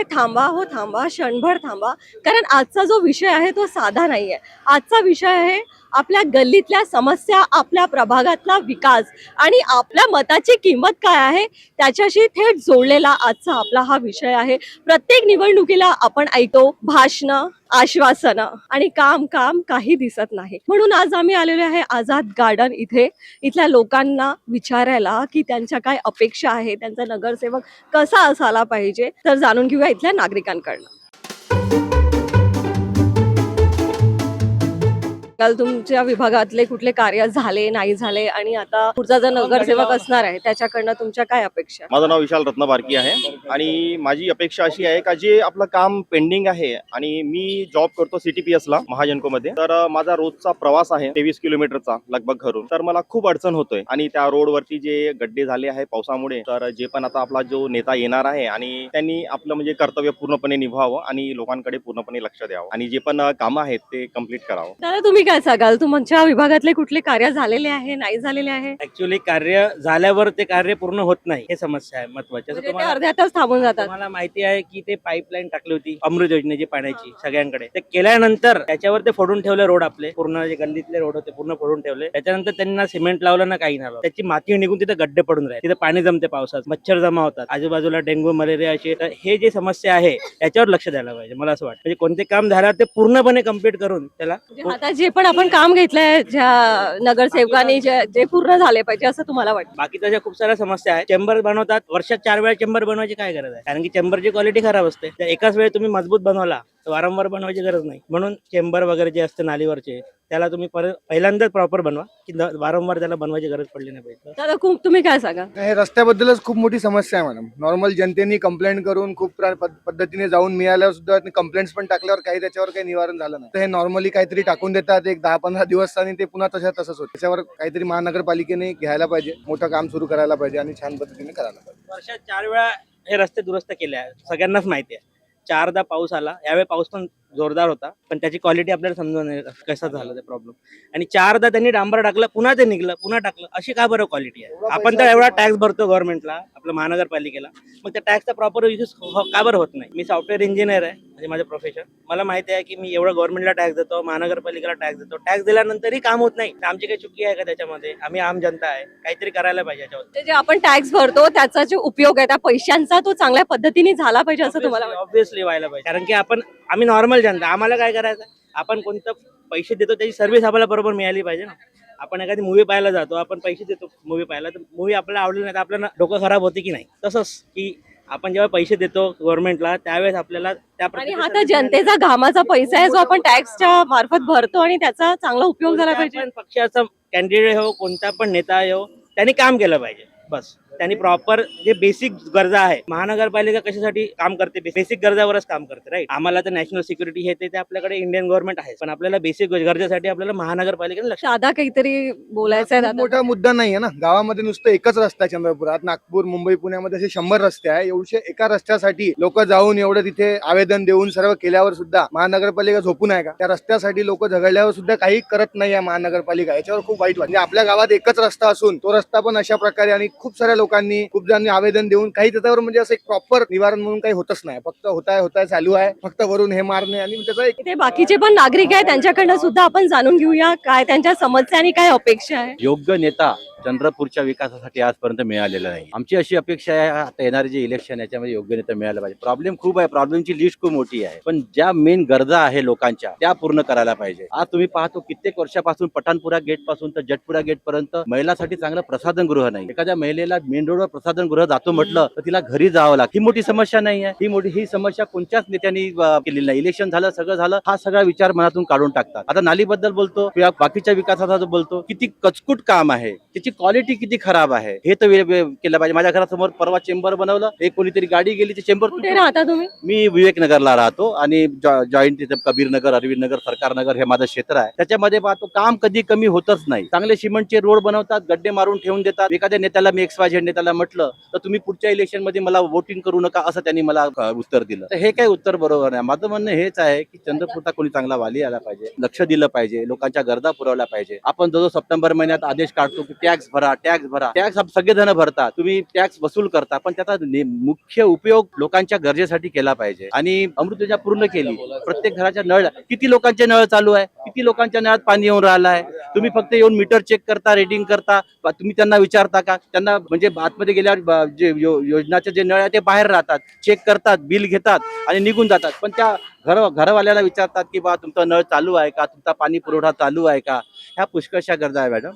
अरे थांबा हो थांबा क्षणभर थांबा. कारण आजचा जो विषय आहे तो साधा नाही आहे आजचा विषय आहे आपल्या गल्लीतल्या समस्या आपल्या प्रभागातला विकास आणि आपल्या मताची किंमत काय आहे त्याच्याशी थेट जोडलेला आजचा आपला हा विषय आहे. प्रत्येक निवडणुकीला आपण ऐकतो भाषणं आश्वासनं आणि काम काम काही दिसत नाही. म्हणून आज आम्ही आलेलो आहे आझाद गार्डन इथे. इथल्या लोकांना विचारायला की त्यांच्या काय अपेक्षा आहे त्यांचा नगरसेवक कसा असायला पाहिजे तर जाणून घेऊया इथल्या नागरिकांकडनं. काल तुमच्या विभागातले कुठले कार्य झाले नाही झाले आणि आता पुढचा जो नगरसेवक असणार आहे त्याच्याकडनं तुमच्या काय अपेक्षा? माझं नाव विशाल रत्न बारकी आहे आणि माझी अपेक्षा अशी आहे का जे आपलं काम पेंडिंग आहे आणि मी जॉब करतो सीटीपीएस ला महाजनको मध्ये तर माझा रोजचा प्रवास आहे तेवीस किलोमीटरचा लगभग घरून. तर मला खूप अडचण होतोय आणि त्या रोडवरती जे गड्डे झाले आहे पावसामुळे तर जे पण आता आपला जो नेता येणार आहे आणि त्यांनी आपलं म्हणजे कर्तव्य पूर्णपणे निभावं आणि लोकांकडे पूर्णपणे लक्ष द्यावं आणि जे पण कामं आहेत ते कंप्लीट करावं. तुम्ही काय सांगाल? तुमच्या विभागातले कुठले कार्य झालेले आहे नाही झालेले आहे? ऍक्च्युली कार्य झाल्यावर ते कार्य पूर्ण होत नाही हे समस्या आहे महत्वाची म्हणजे ते तुम्हाला अर्ध्यातच थांबून जातात. तुम्हाला माहिती आहे की ते पाईपलाईन टाकली होती अमृत योजनेची पाण्याची सगळ्यांकडे. ते केल्यानंतर त्याच्यावर ते फोडून ठेवले रोड आपले पूर्ण जे गल्लीतले रोड होते पूर्ण फोडून ठेवले. त्याच्यानंतर त्यांना सिमेंट लावलं ना काही नाही लावलं. त्याची माती निघून तिथे गड्डे पडून राहिले. तिथे पाणी जमते पावसात मच्छर जमा होतात. आजूबाजूला डेंग्यू मलेरिया असे तर हे जे समस्या आहे याच्यावर लक्ष द्यायला पाहिजे मला असं वाटतं. म्हणजे कोणते काम झाल्यावर ते पूर्णपणे कंप्लीट करून त्याला म्हणजे आता जे पण आपण काम घेतलंय ज्या नगरसेवकांनी जे जे पूर्ण झाले पाहिजे असं तुम्हाला वाटतं? बाकीच्या ज्या खूप साऱ्या समस्या आहेत चेंबर बनवतात. वर्षात चार वेळा चेंबर बनवायची काय गरज आहे? कारण की चेंबरची क्वालिटी खराब असते. एकाच वेळी तुम्ही मजबूत बनवला तर वारंवार बनवायची गरज नाही. म्हणून चेंबर वगैरे जे असते नालीवरचे त्याला तुम्ही परत पहिल्यांदाच प्रॉपर बनवा की न- वारंवार त्याला बनवायची गरज पडली नाही पाहिजे दादा खूप तुम्ही काय सांगा? हे रस्त्याबद्दलच खूप मोठी समस्या आहे मॅडम. नॉर्मल जनतेने कंप्लेंट करून खूप प्रा- पद- पद्धतीने जाऊन मिळाल्यावर सुद्धा कंप्लेंट्स पण टाकल्यावर काही त्याच्यावर काही निवारण झालं नाही. तर हे नॉर्मली काहीतरी टाकून देतात एक दहा पंधरा दिवस आणि ते पुन्हा तशा तसंच होतं. त्याच्यावर काहीतरी महानगरपालिकेने घ्यायला पाहिजे मोठं काम सुरू करायला पाहिजे आणि छान पद्धतीने करायला पाहिजे. वर्षात चार वेळा हे रस्ते दुरुस्त केले आहे सगळ्यांनाच माहिती आहे. चारदा पाऊस आला यावेळी पाऊस पण जोरदार होता. पण त्याची क्वालिटी आपल्याला समजून नाही कसं झालं ते प्रॉब्लेम आणि चारदा त्यांनी डांबर टाकलं पुन्हा ते निघलं पुन्हा टाकलं. अशी का बरं क्वालिटी आहे? आपण तर एवढा टॅक्स भरतो गव्हर्नमेंटला आपल्या महानगरपालिकेला. मग त्या टॅक्सचा प्रॉपर युज का बरं होत नाही? मी सॉफ्टवेअर इंजिनियर आहे म्हणजे माझं प्रोफेशन मला माहिती आहे की मी एवढं गव्हर्नमेंटला टॅक्स देतो महानगरपालिकेला टॅक्स देतो. टॅक्स दिल्यानंतरही काम होत नाही. तर आमची काही चुकी आहे का त्याच्यामध्ये? आम्ही आम जनता आहे. काहीतरी करायला पाहिजे याच्यावर. जे आपण टॅक्स भरतो त्याचा जो उपयोग आहे त्या पैशांचा तो चांगल्या पद्धतीने झाला पाहिजे असं तुम्हाला ऑब्विसली व्हायला पाहिजे. कारण की आपण आम्ही नॉर्मल जनता. आम्हाला काय करायचं? आपण कोणतं पैसे देतो त्याची सर्व्हिस आपल्याला बरोबर मिळाली पाहिजे ना. आपण एखादी मूवी पाहायला जातो आपण पैसे देतो मूवी पाहायला. तर मूवी आपल्याला आवडली नाही तर आपल्याला डोकं खराब होते की नाही? तसंच की आपण जेव्हा पैसे देतो गव्हर्नमेंटला त्यावेळेस आपल्याला त्या आणि हा तर जनतेचा घामाचा पैसा आहे जो आपण टॅक्सच्या मार्फत भरतो आणि त्याचा चांगला उपयोग झाला पाहिजे. पक्षाचा कॅन्डिडेट हो कोणता पण नेता हो त्यांनी काम केलं पाहिजे. बस. त्यांनी प्रॉपर जे बेसिक गरजा आहे महानगरपालिका कशासाठी काम करते? बेसिक गरजावरच काम करते राईट आम्हाला तर नॅशनल सिक्युरिटी हे ते आपल्याकडे इंडियन गव्हर्नमेंट आहे पण आपल्याला बेसिक गरजेसाठी आपल्याला महानगरपालिकेने लक्ष दादा काहीतरी बोलायचं आहे मोठा मुद्दा नाहीये ना. गावामध्ये नुसतं एकच रस्ता आहे चंद्रपुरात. नागपूर मुंबई पुण्यामध्ये असे शंभर रस्ते आहे. एवढे एका रस्त्यासाठी लोक जाऊन एवढं तिथे आवेदन देऊन सर्व केल्यावर सुद्धा महानगरपालिका झोपून आहे का? त्या रस्त्यासाठी लोक झगडल्यावर सुद्धा काही करत नाही आहे महानगरपालिका. याच्यावर खूप वाईट वाटतं. म्हणजे आपल्या गावात एकच रस्ता असून तो रस्ता पण अशा प्रकारे आणि खूप साऱ्या लोकांनी खूप जणांनी आवेदन देऊन काही त्याच्यावर म्हणजे असं एक प्रॉपर निवारण म्हणून काही होतच नाही. फक्त होताय होताय चालू आहे. फक्त वरून हे मारणे आणि त्याचा एक इथे बाकीचे पण नागरिक आहेत त्यांच्याकडनं सुद्धा आपण जाणून घेऊया काय त्यांच्या समस्या आणि काय अपेक्षा आहे. योग्य नेता चंद्रपूरच्या विकासासाठी आजपर्यंत मिळालेलं नाही. आमची अशी अपेक्षा आहे आता येणारे जे इलेक्शन याच्यामध्ये योग्य नेता मिळायला पाहिजे. प्रॉब्लेम खूप आहे प्रॉब्लेमची लिस्ट खूप मोठी आहे. पण ज्या मेन गरजा आहे लोकांच्या त्या पूर्ण करायला पाहिजे. आज तुम्ही पाहतो कित्येक वर्षापासून पठाणपुरा गेटपासून तर जटपुरा गेट पर्यंत महिलासाठी चांगलं प्रसाधन गृह नाही. एखाद्या महिलेला मेन रोडवर प्रसाधन गृह जातो म्हटलं तर तिला घरी जावं लागतं ही मोठी समस्या नाही आहे. ही मोठी ही समस्या कोणत्याच नेत्यांनी केलेली नाही. इलेक्शन झालं सगळं झालं हा सगळा विचार मनातून काढून टाकतात. आता नालीबद्दल बोलतो किंवा बाकीच्या विकासाचा जो बोलतो किती कचकूट काम आहे त्याची क्वालिटी किती खराब आहे? हे तर केलं पाहिजे. माझ्या घरासमोर परवा चेंबर बनवलं. एक कोणीतरी गाडी गेली ते चेंबर कुठे राहता तुम्ही? मी विवेकनगरला राहतो आणि जॉईंट तिथे कबीरनगर अरविंदनगर सरकारनगर हे माझं क्षेत्र आहे. त्याच्यामध्ये पाहतो काम कधी कमी होतच नाही. चांगले सिमेंटचे रोड बनवतात गड्डे मारून ठेवून देतात. एखाद्या नेत्याला मी एक्स वाय झेड नेत्याला म्हटलं तर तुम्ही पुढच्या इलेक्शनमध्ये मला वोटिंग करू नका असं त्यांनी मला उत्तर दिलं. तर हे काही उत्तर बरोबर नाही. माझं म्हणणं हेच आहे की चंद्रपूरचा कोणी चांगला वाली आला पाहिजे लक्ष दिलं पाहिजे लोकांच्या गरजा पुरवल्या पाहिजे. आपण जो जो सप्टेंबर महिन्यात आदेश काढतो की त्या टॅक्स भरा टॅक्स भरा. टॅक्स सगळेजण भरतात तुम्ही टॅक्स वसूल करता पण त्याचा मुख्य उपयोग लोकांच्या गरजेसाठी केला पाहिजे. आणि अमृत योजना पूर्ण केली. प्रत्येक घराच्या नळ किती लोकांचे नळ चालू आहे? किती लोकांच्या नळात पाणी येऊन राहिलं आहे? तुम्ही फक्त येऊन मीटर चेक करता रेटिंग करता. तुम्ही त्यांना विचारता का? त्यांना म्हणजे आतमध्ये गेल्यावर जे योजनाचे जे नळ आहे ते बाहेर राहतात. चेक करतात बिल घेतात आणि निघून जातात. पण त्या घर घरवाल्याला विचारतात की बा तुमचा नळ चालू आहे का? तुमचा पाणी पुरवठा चालू आहे का? ह्या पुष्कळशा गरजा आहे मॅडम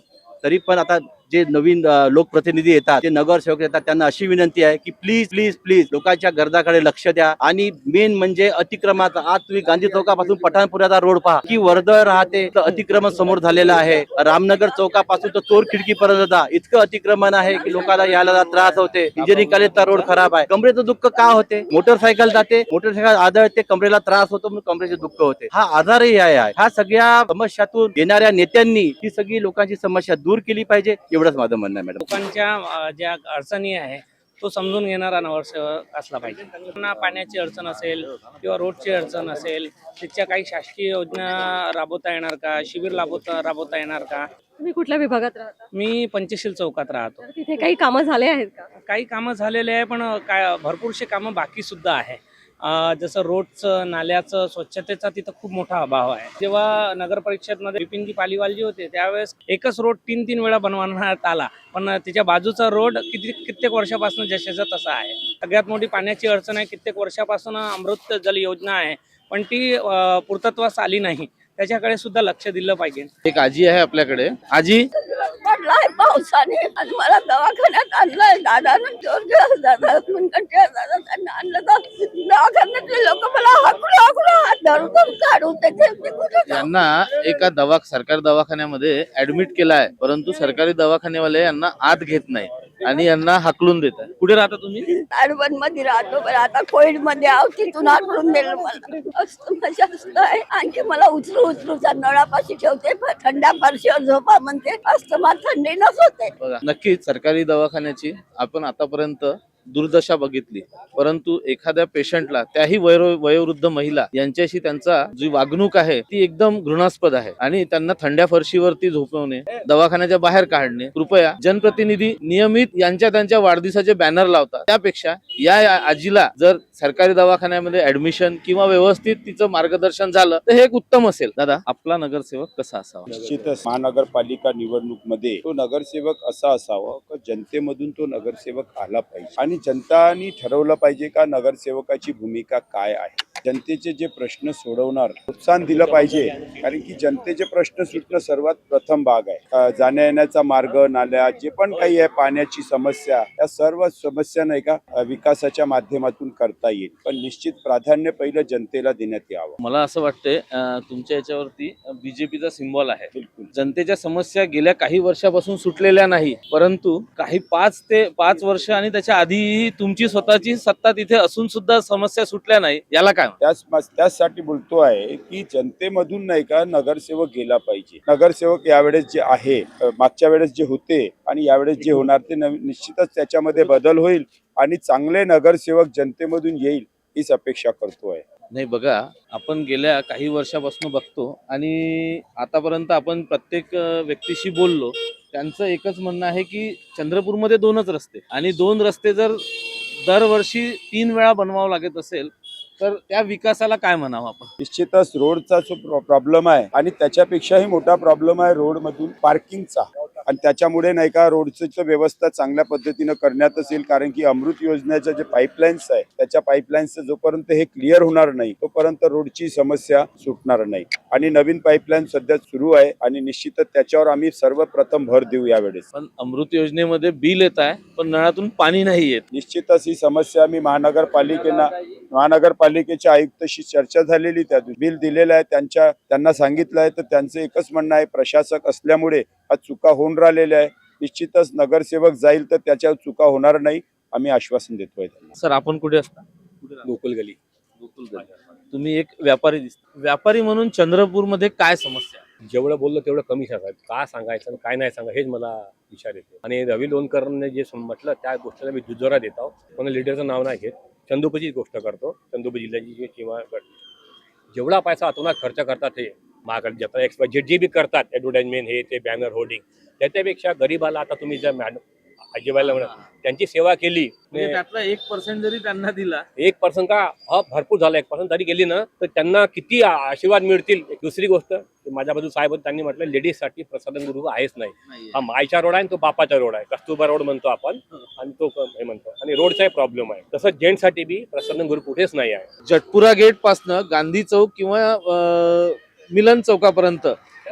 तरी पण आता जे नवीन लोकप्रतिनिधी येतात जे नगरसेवक येतात त्यांना अशी विनंती आहे की प्लीज प्लीज प्लीज लोकांच्या गरजाकडे लक्ष द्या. आणि मेन म्हणजे अतिक्रमात आज तुम्ही गांधी चौकापासून पठाणपुराचा रोड पहा. की वर्दळ राहते तर अतिक्रमण समोर झालेलं आहे. रामनगर चौकापासून तर चोर खिडकीपर्यंत जा. इतकं अतिक्रमण आहे की लोकांना यायला त्रास होते. इंजिनिअरिंग कॉलेजचा रोड खराब आहे. कमरेचं दुःख का होते? मोटरसायकल जाते मोटरसायकल आदळते कमरेला त्रास होतो म्हणून कमरेचे दुःख होते. हा आजारही आहे. हा सगळ्या समस्यातून येणाऱ्या नेत्यांनी ही सगळी लोकांची समस्या दूर केली पाहिजे. एवढंच माझं म्हणणं आहे मॅडम. लोकांच्या ज्या अडचणी आहे तो समजून घेणारा नगरसेवक असला पाहिजे. त्यांना पाण्याची अडचण असेल किंवा रोडची अडचण असेल तिच्या काही शासकीय योजना राबवता येणार का? शिबिर राबवता राबवता येणार का? तुम्ही कुठल्या विभागात राहता? मी पंचशील चौकात राहतो. तिथे काही कामं झाले आहेत का? काही कामं झालेले आहे पण काय भरपूरसे कामं बाकी सुद्धा आहे. जसं रोडचं नाल्याचं स्वच्छतेचा तिथं खूप मोठा अभाव आहे. जेव्हा नगर परिषदमध्ये बिपिनजी पालीवाल जे होते त्यावेळेस एकच रोड तीन तीन वेळा बनवण्यात आला. पण त्याच्या बाजूचा रोड किती कित्येक वर्षापासून जशाचा तसा आहे. सगळ्यात मोठी पाण्याची अडचण आहे कित्येक वर्षापासून अमृत जल योजना आहे पण ती पूर्तत्वास आली नाही. त्याच्याकडे सुद्धा लक्ष दिलं पाहिजे. एक आजी आहे आपल्याकडे. आजी? पावसाने आणि मला दवाखान्यात आणलंय. दादानं जोर दादा मुनगंटीवर दादा त्यांना आणलं तर दवाखान्यातले लोक मला हाकडू हाकडू हात धरून काढून त्याचे त्यांना एका दवा सरकारी दवाखान्यामध्ये ऍडमिट केला आहे परंतु सरकारी दवाखानेवाले यांना आत घेत नाही. आणि यांना हाकलून देत आहे. कुठे राहता तुम्ही? ताडबनमध्ये राहतो पण आता कोविडमध्ये आहो तिथून हाकलून दिलं मला. असतं माझ्या असतं आहे. आणखी मला उचलू उचलू नळापाशी ठेवते फ- थंडा फारशीवर झोपा म्हणते. असतं मला थंडी नस होते बघा नक्कीच सरकारी दवाखान्याची आपण आतापर्यंत दुर्दशा बघितली. परंतु एखाद्या पेशंटला त्याही वयो वयोवृद्ध महिला यांच्याशी त्यांचा जी वागणूक आहे ती एकदम घृणास्पद आहे. आणि त्यांना थंड्या फरशीवरती झोपवणे दवाखान्याच्या बाहेर काढणे कृपया जनप्रतिनिधी नियमित यांच्या त्यांच्या वाढदिवसाचे बॅनर लावतात. त्यापेक्षा या आजीला जर सरकारी दवाखान्यामध्ये ऍडमिशन किंवा व्यवस्थित तिचं मार्गदर्शन झालं तर हे एक उत्तम असेल. दादा आपला नगरसेवक कसा असावा? निश्चितच महानगरपालिका निवडणूक तो नगरसेवक असा असावा जनतेमधून तो नगरसेवक आला पाहिजे. आणि जनतानी ठरवलं पाहिजे का नगरसेवकाची भूमिका काय आहे? जनतेचे जे प्रश्न सोडवणार प्रोत्साहन दिलं पाहिजे. कारण की जनतेचे प्रश्न सुटणं सर्वात प्रथम भाग आहे. जाण्या येण्याचा मार्ग नाल्या जे पण काही आहे पाण्याची समस्या या सर्व समस्या नाही का विकासाच्या माध्यमातून करता येईल. पण निश्चित प्राधान्य पहिलं जनतेला देण्यात यावं. मला असं वाटतंय तुमच्या याच्यावरती बीजेपीचा सिम्बॉल आहे. बिलकुल. जनतेच्या समस्या गेल्या काही वर्षापासून सुटलेल्या नाही परंतु काही पाच ते पाच वर्ष आणि त्याच्या आधीही तुमची स्वतःची सत्ता तिथे असून सुद्धा समस्या सुटल्या नाही. याला काय त्याच त्याचसाठी बोलतो आहे की जनतेमधून नाही का नगरसेवक गेला पाहिजे. नगरसेवक यावेळेस जे आहे मागच्या वेळेस जे होते आणि यावेळेस जे होणार ते निश्चितच त्याच्यामध्ये बदल होईल आणि चांगले नगरसेवक जनतेमधून येईल हीच अपेक्षा करतो आहे. नाही बघा आपण गेल्या काही वर्षापासून बघतो आणि आतापर्यंत आपण प्रत्येक व्यक्तीशी बोललो त्यांचं एकच म्हणणं आहे की चंद्रपूरमध्ये दोनच रस्ते. आणि दोन रस्ते जर दरवर्षी तीन वेळा बनवावं लागत असेल तर त्या विकासाला काय म्हणावं आपण? निश्चितच रोडचा जो प्रॉब्लेम आहे आणि त्याच्यापेक्षाही मोठा प्रॉब्लेम आहे रोड मधून पार्किंगचा आणि त्याच्यामुळे नाही का रोडची व्यवस्था चांगल्या पद्धतीनं करण्यात असेल कारण की अमृत योजनेच्या जे पाईपलाईन्स आहे त्याच्या पाईपलाईन्सचं जोपर्यंत हे क्लिअर होणार नाही तोपर्यंत रोडची समस्या सुटणार नाही. आणि नवीन पाईपलाईन सध्या सुरू आहे आणि निश्चितच त्याच्यावर आम्ही सर्वप्रथम भर देऊ यावेळेस. पण अमृत योजनेमध्ये बिल येत आहे पण नळातून पाणी नाही येत. निश्चितच ही समस्या मी महानगरपालिकेला महानगरपालिकेच्या आयुक्तशी चर्चा झालेली त्या. बिल दिलेलं आहे त्यांच्या त्यांना सांगितलं आहे तर त्यांचं एकच म्हणणं आहे प्रशासक असल्यामुळे हा चुका होऊन राहिलेल्या आहे. निश्चितच नगरसेवक जाईल तर त्याच्यावर चुका होणार नाही. आम्ही आश्वासन देतोय त्यांना. सर आपण कुठे असता? कुठे राहता? गोकुल गली. गोकुल. तुम्ही एक व्यापारी दिसता. व्यापारी म्हणून चंद्रपूरमध्ये काय समस्या आहे? जेवढं बोललं तेवढं कमी सांगायचं काय सांगायचं आणि काय नाही सांगा हेच मला विचार येते. आणि रवी लोणकरने जे सम- म्हटलं त्या गोष्टीला मी दुजोरा देत आहोत. पण लिडरचं नाव नाही घेत. चंदुपची गोष्ट करतो. चंदुपी जिल्ह्याची जी किंवा जेवढा पैसा अतोनात खर्च करतात हे महाकडे जत्रा एक्सपाय जे जे बी करतात ॲडव्हर्टाइजमेंट हे ते बॅनर होर्डिंग त्याच्यापेक्षा गरीबाला आता तुम्ही जर मॅडम आजीबाईला म्हणा. त्यांची सेवा केली. म्हणजे त्यातला एक पर्सेंट जरी त्यांना दिला. एक पर्सन का हा भरपूर झाला. एक पर्सन तरी गेली ना तर त्यांना किती आ- आशीर्वाद मिळतील? दुसरी गोष्ट माझ्या बाजू साहेब त्यांनी म्हटलं लेडीजसाठी प्रसाधन गृह आहेच नाही. हा मायचा रोड आहे आणि तो बापाचा रोड आहे. कस्तुरबा रोड म्हणतो आपण आणि तो क- हे म्हणतो. आणि रोडचाही प्रॉब्लेम आहे. तसंच जेंट्ससाठी बी प्रसाधन गृह कुठेच नाही आहे. जटपुरा गेट पासनं गांधी चौक किंवा अं, मिलन चौकापर्यंत.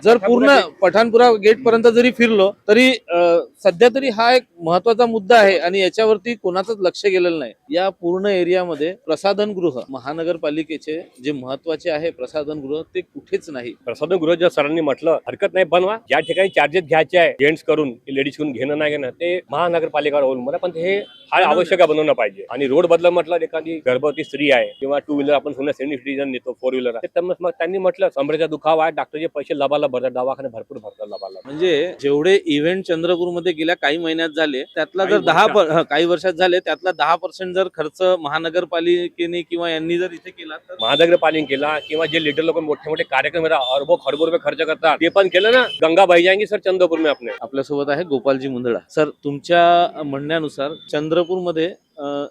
जर पूर्ण पठाणपुरा गेट पर्यंत जरी फिरलो तरी अं, सध्या तरी हा एक महत्त्वाचा मुद्दा आहे आणि याच्यावरती कोणाचंच लक्ष गेलेलं नाही. या पूर्ण एरियामध्ये प्रसाधन गृह महानगरपालिकेचे जे महत्त्वाचे आहे प्रसाधन गृह ते कुठेच नाही. प्रसाधन गृह जर सरांनी म्हटलं हरकत नाही बनवा ज्या ठिकाणी चार्जेस घ्यायचे आहे जेंट्स करून लेडीज करून घेणं नाही घेणं ते महानगरपालिका मला पण हे हा आवश्यक आहे बनवणं पाहिजे. आणि रोड बदल म्हटलं एखादी गर्भवती स्त्री आहे किंवा टू व्हीलर आपण समजा सेनियर सिटीजन नेतो फोर व्हीलर मग त्यांनी म्हटलं कमरेचा दुखावा आहे डॉक्टरचे पैसे लबाला भरतात दवाखाने भरपूर भरतात लबाला. म्हणजे जेवढे इव्हेंट चंद्रपूरमध्ये गेल्या काही महिन्यात झाले. त्यातला जर दहा काही वर्षात झाले त्यातला दहा पर्सेंट जर खर्च महानगरपालिकेने किंवा यांनी जर इथे केला तर? महानगरपालिका केला किंवा जे लिडर लोक मोठे मोठे कार्यक्रम अरबो खरबो रुपये खर्च करतात ते पण केलं ना? गंगा जाएंगी सर चंद्रपूर में अपने आपल्यासोबत आहे गोपालजी मुंदडा. सर तुमच्या म्हणण्यानुसार चंद्रपूरमध्ये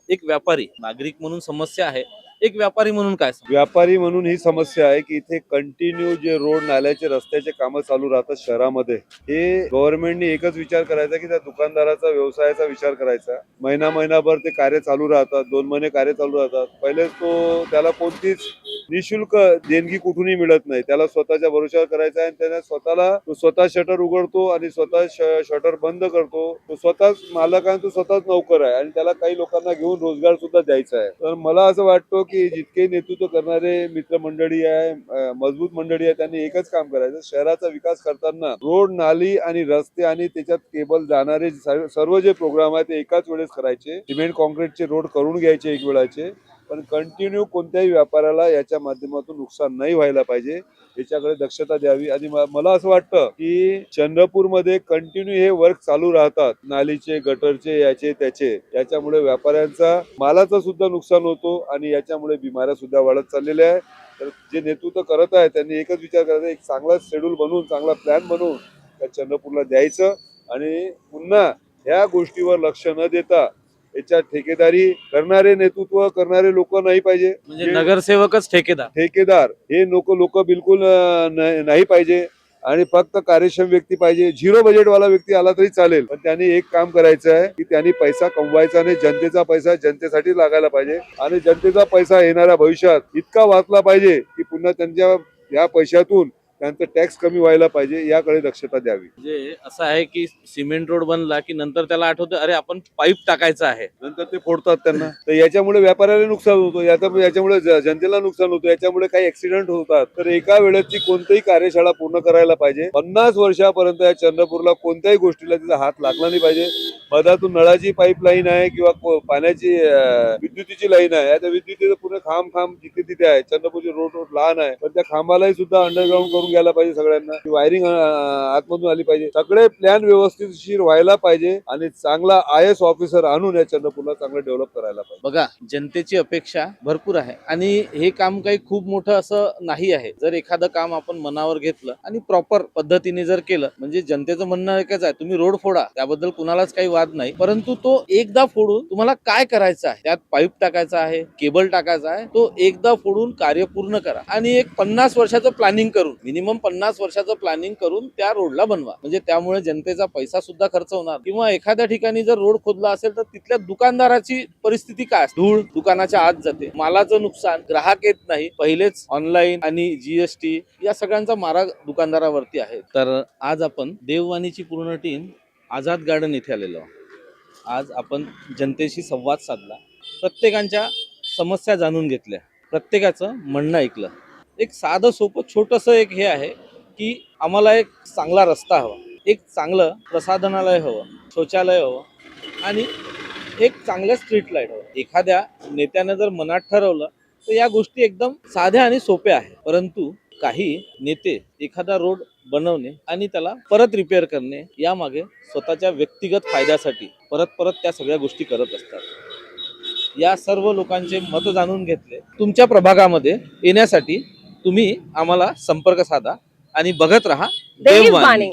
एक व्यापारी नागरिक म्हणून समस्या आहे. एक व्यापारी म्हणून काय व्यापारी म्हणून ही समस्या आहे की इथे कंटिन्यू जे रोड नाल्याचे रस्त्याचे कामं चालू राहतात शहरामध्ये. हे गव्हर्नमेंटने एकच विचार करायचा की त्या दुकानदाराचा व्यवसायाचा विचार करायचा. महिना महिनाभर ते कार्य चालू राहतात दोन महिने कार्य चालू राहतात. पहिले तो त्याला कोणतीच निशुल्क देणगी कुठूनही मिळत नाही. त्याला स्वतःच्या भरोशावर करायचा आहे आणि त्याने स्वतःला तो स्वतः शटर उघडतो आणि स्वतः शटर बंद करतो. तो स्वतःच मालक आहे तो स्वतःच नोकर आहे आणि त्याला काही लोकांना घेऊन रोजगार सुद्धा द्यायचा आहे. तर मला असं वाटतं की जितके नेतृत्व करणारे मित्रमंडळी आहे मजबूत मंडळी आहे त्यांनी एकच काम करायचं. शहराचा विकास करताना रोड नाली आणि रस्ते आणि त्याच्यात केबल जाणारे सर्व सर्व जे प्रोग्राम आहे ते एकाच वेळेस करायचे. सिमेंट कॉन्क्रीटचे रोड करून घ्यायचे एक वेळाचे. पण कंटिन्यू कोणत्याही व्यापाऱ्याला याच्या माध्यमातून नुकसान नाही व्हायला पाहिजे याच्याकडे दक्षता द्यावी. आणि मला असं वाटतं की चंद्रपूरमध्ये कंटिन्यू हे वर्क चालू राहतात. नालीचे गटरचे याचे त्याचे. याच्यामुळे व्यापाऱ्यांचा मालाचं सुद्धा नुकसान होतो आणि याच्यामुळे बिमाऱ्या सुद्धा वाढत चाललेल्या आहे तर जे नेतृत्व करत आहे त्यांनी एकच विचार करायचा एक चांगला शेड्यूल बनवून चांगला प्लॅन बनवून त्या चंद्रपूरला द्यायचं. आणि पुन्हा ह्या गोष्टीवर लक्ष न देता याच्यात ठेकेदारी करणारे नेतृत्व करणारे लोक नाही पाहिजे. म्हणजे नगरसेवकच ठेकेदार. ठेकेदार हे लोक लोक बिलकुल नाही पाहिजे. आणि फक्त कार्यक्षम व्यक्ती पाहिजे. झिरो बजेटवाला व्यक्ती आला तरी चालेल. पण त्यांनी एक काम करायचं आहे की त्यांनी पैसा कमवायचा नाही जनतेचा पैसा जनतेसाठी लागायला पाहिजे. आणि जनतेचा पैसा येणाऱ्या भविष्यात इतका वाचला पाहिजे की पुन्हा त्यांच्या या पैशातून त्यांचं टॅक्स कमी व्हायला पाहिजे याकडे दक्षता द्यावी. म्हणजे असं आहे की सिमेंट रोड बनला की नंतर त्याला आठवतं अरे आपण पाईप टाकायचा आहे. नंतर ते फोडतात त्यांना. तर याच्यामुळे व्यापाऱ्याला नुकसान होतं. याचा- याच्यामुळे जनतेला नुकसान होतं. याच्यामुळे काही ऍक्सिडेंट होतात. तर एका वेळेची कोणतीही कार्यशाळा पूर्ण करायला पाहिजे. पन्नास वर्षापर्यंत या चंद्रपूरला कोणत्याही गोष्टीला तिचा हात लागला नाही पाहिजे. मधातून नळाची पाईपलाईन आहे किंवा पाण्याची विद्युतीची लाईन आहे. त्या विद्युतीचं पूर्ण खांब खांब जिथे तिथे आहे. चंद्रपूरची रोड रोड लहान आहे. पण त्या खांबालाही सुद्धा अंडरग्राऊंड करून घ्यायला पाहिजे सगळ्यांना. वायरिंग आतमधून आली पाहिजे. सगळे प्लॅन व्यवस्थितशीर व्हायला पाहिजे आणि चांगला आय एस ऑफिसर आणून या चंद्रपूरला चांगलं डेव्हलप करायला पाहिजे. बघा जनतेची अपेक्षा भरपूर आहे. आणि हे काम काही खूप मोठं असं नाही आहे. जर एखादं काम आपण मनावर घेतलं आणि प्रॉपर पद्धतीने जर केलं म्हणजे जनतेचं म्हणणं एकच आहे तुम्ही रोड फोडा. त्याबद्दल कुणालाच काही वाद नाही. परंतु तो एकदा फोडून तुम्हाला काय करायचं आहे? त्यात पाईप टाकायचा आहे केबल टाकायचा आहे तो एकदा फोडून कार्य पूर्ण करा. आणि एक पन्नास वर्षाचं प्लॅनिंग करून मिनिमम पन्नास वर्षाचं प्लॅनिंग करून त्या रोडला बनवा. म्हणजे त्यामुळे जनतेचा पैसा सुद्धा खर्च होणार. किंवा एखाद्या ठिकाणी जर रोड खोदला असेल तर तिथल्या दुकानदाराची परिस्थिती काय धूळ दुकानाच्या आत जाते. मालाचं नुकसान ग्राहक येत नाही. पहिलेच ऑनलाईन आणि जीएसटी या सगळ्यांचा मारा दुकानदारावरती आहे. तर आज आपण देववाणीची पूर्ण टीम आझाद गार्डन इथे आलेलो आज आपण जनतेशी संवाद साधला. प्रत्येकांच्या समस्या जाणून घेतल्या. प्रत्येकाचं म्हणणं ऐकलं. एक साधं सोपं छोटंसं एक हे आहे की आम्हाला एक चांगला रस्ता हवा. एक चांगलं प्रसाधनालय हवं शौचालय हवं आणि एक चांगलं स्ट्रीट लाइट हवं. एखाद्या नेत्यानं जर मनात ठरवलं तर या गोष्टी एकदम साध्या आणि सोप्या आहेत. परंतु काही नेते एखादा रोड बनवणे आणि त्याला परत रिपेअर करणे यामागे स्वतःच्या व्यक्तिगत फायद्यासाठी परत परत त्या सगळ्या गोष्टी करत असतात. या सर्व लोकांचे मत जाणून घेतले. तुमच्या प्रभागामध्ये येण्यासाठी तुम्ही आम्हाला संपर्क साधा आणि बघत राहा. देववाणी